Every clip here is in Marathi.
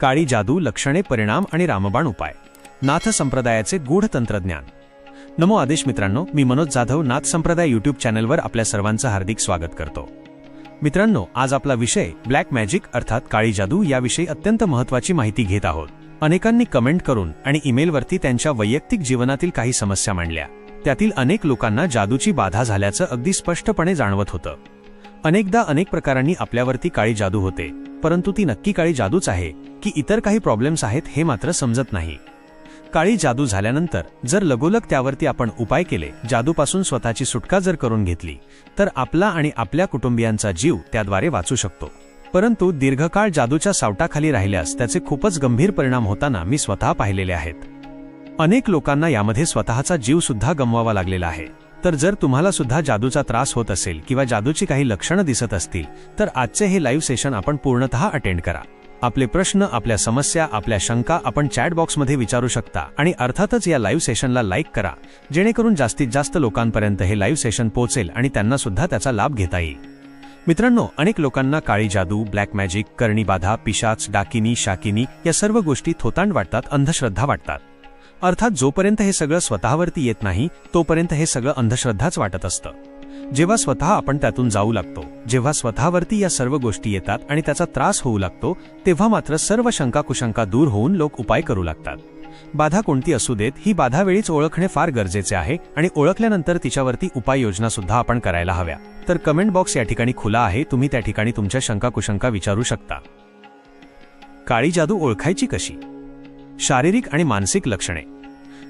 काळी जादू लक्षणे परिणाम आणि रामबाण उपाय. नाथ संप्रदायाचे गूढ तंत्रज्ञान. नमो आदेश मित्रांनो मी मनोज जाधव नाथ संप्रदाय युट्यूब चॅनलवर आपल्या सर्वांचं हार्दिक स्वागत करतो. मित्रांनो आज आपला विषय ब्लॅक मॅजिक अर्थात काळी जादू याविषयी अत्यंत महत्वाची माहिती घेत आहोत. अनेकांनी कमेंट करून आणि ईमेलवरती त्यांच्या वैयक्तिक जीवनातील काही समस्या मांडल्या. त्यातील अनेक लोकांना जादूची बाधा झाल्याचं अगदी स्पष्टपणे जाणवत होतं. अनेकदा अनेक प्रकारांनी आपल्यावरती काळी जादू होते परंतु ती नक्की काळी जादूच आहे की इतर काही प्रॉब्लेम्स आहेत हे मात्र समजत नाही. काळी जादू झाल्यानंतर जर लगोलग त्यावरती आपण उपाय केले जादूपासून स्वतःची सुटका जर करून घेतली तर आपला आणि आपल्या कुटुंबियांचा जीव त्याद्वारे वाचू शकतो. परंतु दीर्घकाळ जादूच्या सावटाखाली राहिल्यास त्याचे खूपच गंभीर परिणाम होताना मी स्वतः पाहिलेले आहेत. अनेक लोकांना यामध्ये स्वतःचा जीव सुद्धा गमवावा लागलेला आहे. तर जर तुम्हाला सुद्धा जादूचा त्रास होत असेल किंवा जादूची काही लक्षणं दिसत असतील तर आजचे हे लाईव्ह सेशन आपण पूर्णतः अटेंड करा. आपले प्रश्न आपल्या समस्या आपल्या शंका आपण चॅट बॉक्समध्ये विचारू शकता आणि अर्थातच या लाईव्ह सेशनला लाईक करा जेणेकरून जास्तीत जास्त लोकांपर्यंत हे लाईव्ह सेशन पोहोचेल आणि त्यांना सुद्धा त्याचा लाभ घेता येईल. मित्रांनो अनेक लोकांना काळी जादू ब्लॅक मॅजिक करणीबाधा पिशाच डाकिनी शाकिनी या सर्व गोष्टी थोतांड वाटतात अंधश्रद्धा वाटतात. अर्थात जोपर्यंत हे सगळं स्वतःवरती येत नाही तोपर्यंत हे सगळं अंधश्रद्धाच वाटत असतं. जेव्हा स्वतः आपण त्यातून जाऊ लागतो जेव्हा स्वतःवरती या सर्व गोष्टी येतात आणि त्याचा त्रास होऊ लागतो तेव्हा मात्र सर्व शंका कुशंका दूर होऊन लोक उपाय करू लागतात. बाधा कोणती असू देत ही बाधा वेळीच ओळखणे फार गरजेचे आहे आणि ओळखल्यानंतर तिच्यावरती उपाययोजना सुद्धा आपण करायला हव्या. तर कमेंट बॉक्स या ठिकाणी खुला आहे तुम्ही त्या ठिकाणी तुमच्या शंका कुशंका विचारू शकता. काळी जादू ओळखायची कशी? शारीरिक आणि मानसिक लक्षणे.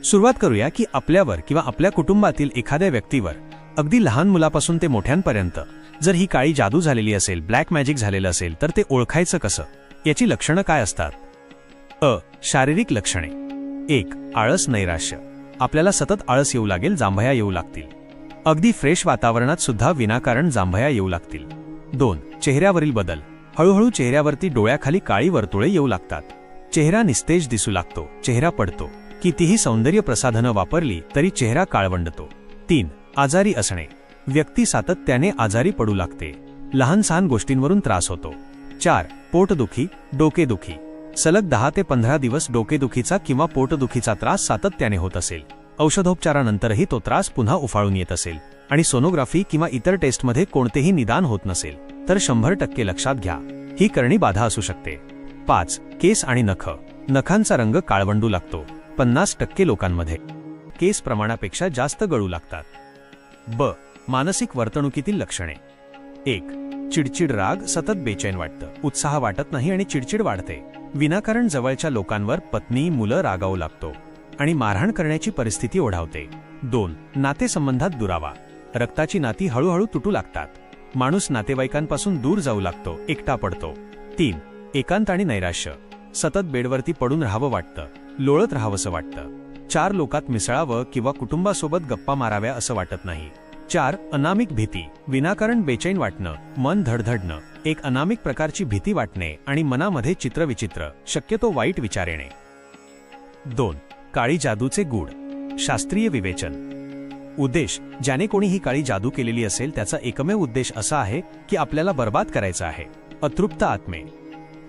सुरुवात करूया की आपल्यावर किंवा आपल्या कुटुंबातील एखाद्या व्यक्तीवर अगदी लहान मुलापासून ते मोठ्यांपर्यंत जर ही काळी जादू झालेली असेल ब्लॅक मॅजिक झालेलं असेल तर ते ओळखायचं कसं? याची लक्षणं काय असतात? अ. शारीरिक लक्षणे. एक. आळस नैराश्य. आपल्याला सतत आळस येऊ लागेल जांभया येऊ लागतील. अगदी फ्रेश वातावरणात सुद्धा विनाकारण जांभया येऊ लागतील. दोन. चेहऱ्यावरील बदल. हळूहळू चेहऱ्यावरती डोळ्याखाली काळी वर्तुळे येऊ लागतात. चेहरा निस्तेज दिसू लागतो चेहरा पडतो. कितीही सौंदर्य प्रसाधनं वापरली तरी चेहरा काळवंडतो. तीन आजारी असणे. व्यक्ती सातत्याने आजारी पडू लागते. लहान सहान गोष्टींवरून त्रास होतो. चार पोटदुखी डोकेदुखी. सलग दहा ते पंधरा दिवस डोकेदुखीचा किंवा पोटदुखीचा त्रास सातत्याने होत असेल. औषधोपचारानंतरही तो त्रास पुन्हा उफाळून येत असेल. आणि सोनोग्राफी किंवा इतर टेस्टमध्ये कोणतेही निदान होत नसेल. तर शंभर टक्के लक्षात घ्या. ही करणी बाधा असू शकते. पाच केस आणि नख. नखांचा रंग काळवंडू लागतो. पन्नास टक्के लोकांमध्ये. केस प्रमाणापेक्षा जास्त गळू लागतात. ब. मानसिक वर्तणुकीतील लक्षणे. एक. चिडचिड राग सतत बेचैन वाटतं. उत्साह वाटत नाही आणि चिडचिड वाढते. विनाकारण जवळच्या लोकांवर पत्नी मुलं रागावू लागतो. आणि मारहाण करण्याची परिस्थिती ओढावते. दोन. नातेसंबंधात दुरावा. रक्ताची नाती हळूहळू तुटू लागतात. माणूस नातेवाईकांपासून दूर जाऊ लागतो. एकटा पडतो. तीन. एकांत आणि नैराश्य. सतत बेडवरती पडून राहावं वाटतं. लोळत राहावंसं वाटतं. चार लोकात मिसळावं किंवा कुटुंबासोबत गप्पा माराव्या असं वाटत नाही. चार अनामिक भीती. विनाकारण बेचैन वाटणं. मन धडधडणं. एक अनामिक प्रकारची भीती वाटणे आणि मनामध्ये चित्रविचित्र शक्यतो वाईट विचार येणे. दोन काळी जादूचे गूढ. शास्त्रीय विवेचन. उद्देश ज्याने कोणी ही काळी जादू केलेली असेल त्याचा एकमेव उद्देश असा आहे की आपल्याला बर्बाद करायचा आहे. अतृप्त आत्मे.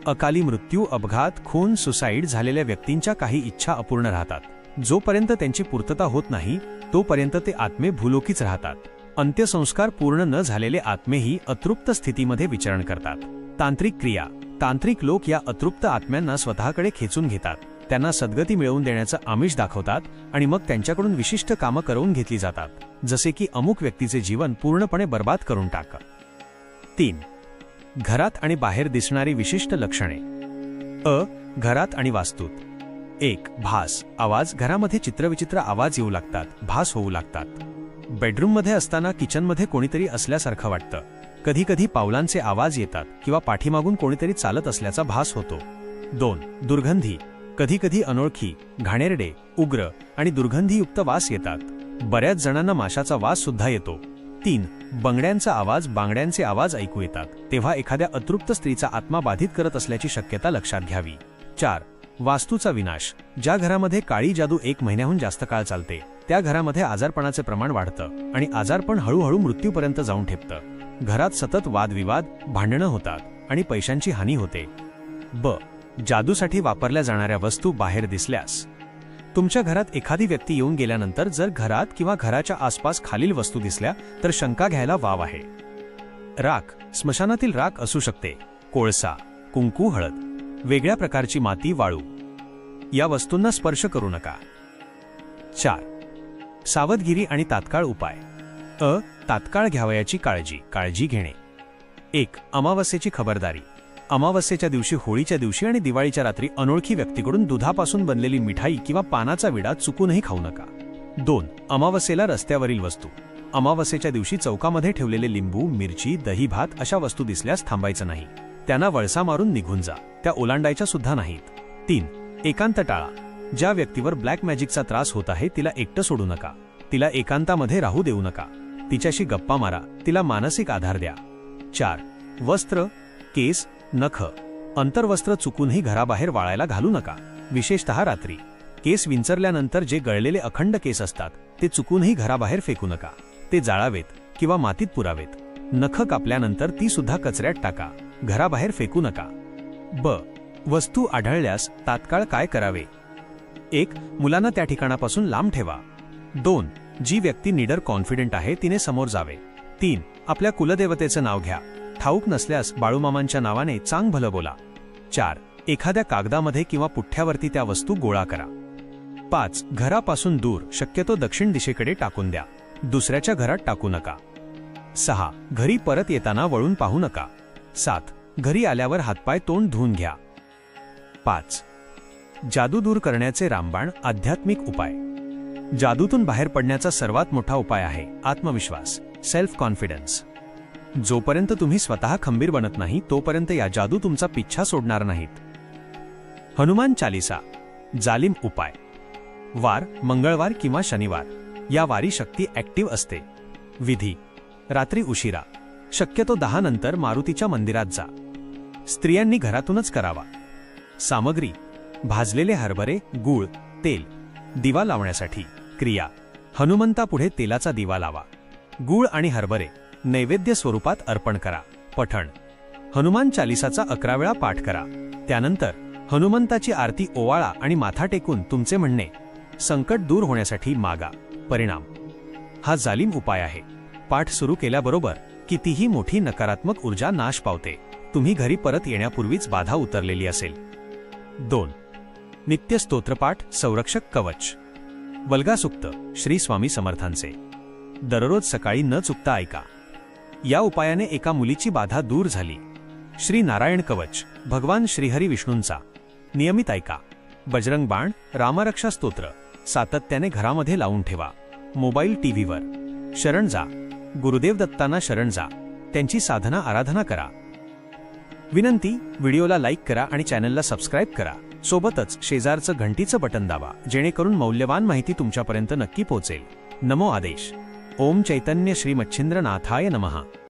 अकाली मृत्यू अपघात खून सुसाईड झालेल्या व्यक्तींच्या काही इच्छा अपूर्ण राहतात. जोपर्यंत त्यांची पूर्तता होत नाही तोपर्यंत ते आत्मे भूलोकीच राहतात. अंत्यसंस्कार पूर्ण न झालेले आत्मेही अतृप्त स्थितीमध्ये विचरण करतात. तांत्रिक क्रिया. तांत्रिक लोक या अतृप्त आत्म्यांना स्वतःकडे खेचून घेतात. त्यांना सद्गती मिळवून देण्याचं आमिष दाखवतात आणि मग त्यांच्याकडून विशिष्ट कामं करवून घेतली जातात. जसे की अमुक व्यक्तीचे जीवन पूर्णपणे बर्बाद करून टाक. तीन. घरात आणि बाहेर दिसणारी विशिष्ट लक्षणे. अ घरात आणि वास्तूत. एक भास आवाज घरामध्ये चित्रविचित्र आवाज येऊ लागतात भास होऊ लागतात. बेडरूममध्ये असताना किचनमध्ये कोणीतरी असल्यासारखं वाटतं. कधी कधी पावलांचे आवाज येतात किंवा पाठीमागून कोणीतरी चालत असल्याचा भास होतो. दोन दुर्गंधी. कधी कधी अनोळखी घाणेरडे उग्र आणि दुर्गंधीयुक्त वास येतात. बऱ्याच जणांना माशाचा वास सुद्धा येतो. तीन बंगड्यांचा आवाज बांगड्यांचे आवाज ऐकू येतात तेव्हा एखाद्या अतृप्त स्त्रीचा आत्मा बाधित करत असल्याची शक्यता लक्षात घ्यावी. चार वास्तूचा विनाश. ज्या घरामध्ये काळी जादू एक महिन्याहून जास्त काळ चालते त्या घरामध्ये आजारपणाचे प्रमाण वाढतं आणि आजारपण हळूहळू मृत्यूपर्यंत जाऊन ठेपतं. घरात सतत वादविवाद भांडणं होतात आणि पैशांची हानी होते. ब जादूसाठी वापरल्या जाणाऱ्या वस्तू बाहेर दिसल्यास. तुमच्या घरात एखादी व्यक्ती येऊन गेल्यानंतर जर घरात किंवा घराच्या आसपास खालील वस्तू दिसल्या तर शंका घ्यायला वाव आहे. राख. स्मशानातील राख असू शकते. कोळसा. कुंकू हळद. वेगळ्या प्रकारची माती वाळू. या वस्तूंना स्पर्श करू नका. चार. सावधगिरी आणि तात्काळ उपाय. अ. तात्काळ घ्यावयाची काळजी. काळजी घेणे. एक. अमावस्येची खबरदारी. अमावस्येच्या दिवशी होळीच्या दिवशी आणि दिवाळीच्या रात्री अनोळखी व्यक्तीकडून दुधापासून बनलेली मिठाई किंवा पानाचा विडा चुकूनही खाऊ नका. दोन अमावस्येला रस्त्यावरील वस्तू. अमावस्येच्या दिवशी चौकामध्ये ठेवलेले लिंबू मिरची दही भात अशा वस्तू दिसल्यास थांबायचं नाही. त्यांना वळसा मारून निघून जा. त्या ओलांडायच्या सुद्धा नाहीत. तीन एकांत टाळा. ज्या व्यक्तीवर ब्लॅक मॅजिकचा त्रास होत आहे तिला एकटं सोडू नका. तिला एकांतामध्ये राहू देऊ नका. तिच्याशी गप्पा मारा. तिला मानसिक आधार द्या. चार वस्त्र केस नख. अंतर्वस्त्र चुकूनही घराबाहेर वाळायला घालू नका. विशेषतः रात्री. केस विंचरल्यानंतर जे गळलेले अखंड केस असतात ते चुकूनही घराबाहेर फेकू नका. ते जाळावेत किंवा मातीत पुरावेत. नख कापल्यानंतर ती सुद्धा कचऱ्यात टाका. घराबाहेर फेकू नका. ब. वस्तू आढळल्यास तात्काळ काय करावे? एक. मुलांना त्या ठिकाणापासून लांब ठेवा. दोन. जी व्यक्ती निडर कॉन्फिडंट आहे तिने समोर जावे. तीन. आपल्या कुलदेवतेचं नाव घ्या. ठाऊक नसल्यास बाळूमामांच्या नावाने चांग भलं बोला. चार एखाद्या कागदामध्ये किंवा पुठ्ठ्यावरती त्या वस्तू गोळा करा. पाच घरापासून दूर शक्यतो दक्षिण दिशेकडे टाकून द्या. दुसऱ्याच्या घरात टाकू नका. सहा घरी परत येताना वळून पाहू नका. सात घरी आल्यावर हातपाय तोंड धुवून घ्या. पाच जादू दूर करण्याचे रामबाण आध्यात्मिक उपाय. जादूतून बाहेर पडण्याचा सर्वात मोठा उपाय आहे आत्मविश्वास सेल्फ कॉन्फिडन्स जोपर्यंत तुम्ही स्वतः खंबीर बनत नाही तोपर्यंत या जादू तुमचा पिच्छा सोडणार नाहीत. हनुमान चालिसा जालिम उपाय. वार मंगळवार किंवा शनिवार. या वारी शक्ती ऍक्टिव्ह असते. विधी. रात्री उशिरा. शक्यतो दहा नंतर मारुतीच्या मंदिरात जा. स्त्रियांनी घरातूनच करावा. सामग्री. भाजलेले हरभरे गूळ तेल. दिवा लावण्यासाठी. क्रिया. हनुमंतापुढे तेलाचा दिवा लावा. गूळ आणि हरभरे. नैवेद्य स्वरूपात अर्पण करा. पठण. हनुमान चालिसाचा अकरा वेळा पाठ करा. त्यानंतर हनुमंताची आरती ओवाळा आणि माथा टेकून तुमचे म्हणणे संकट दूर होण्यासाठी मागा. परिणाम. हा जालिम उपाय आहे. पाठ सुरू केल्याबरोबर कितीही मोठी नकारात्मक ऊर्जा नाश पावते. तुम्ही घरी परत येण्यापूर्वीच बाधा उतरलेली असेल. दोन. नित्य स्तोत्रपाठ संरक्षक कवच. वल्गासुक्त श्री स्वामी समर्थांचे. दररोज सकाळी न चुकता ऐका. या उपायाने एका मुलीची बाधा दूर झाली. श्री नारायण कवच भगवान श्रीहरी विष्णूंचा. नियमित ऐका. बजरंग बाण रामरक्षा स्तोत्र. सातत्याने घरामध्ये लावून ठेवा. मोबाईल टीव्हीवर. शरण जा. गुरुदेव दत्तांना शरण जा. त्यांची साधना आराधना करा. विनंती व्हिडिओला लाईक करा आणि चॅनलला सबस्क्राईब करा. सोबतच शेजारचं घंटीचं बटन दाबा जेणेकरून मौल्यवान माहिती तुमच्यापर्यंत नक्की पोहोचेल. नमो आदेश. ओम चैतन्य श्री मच्छिंद्रनाथाय नमः।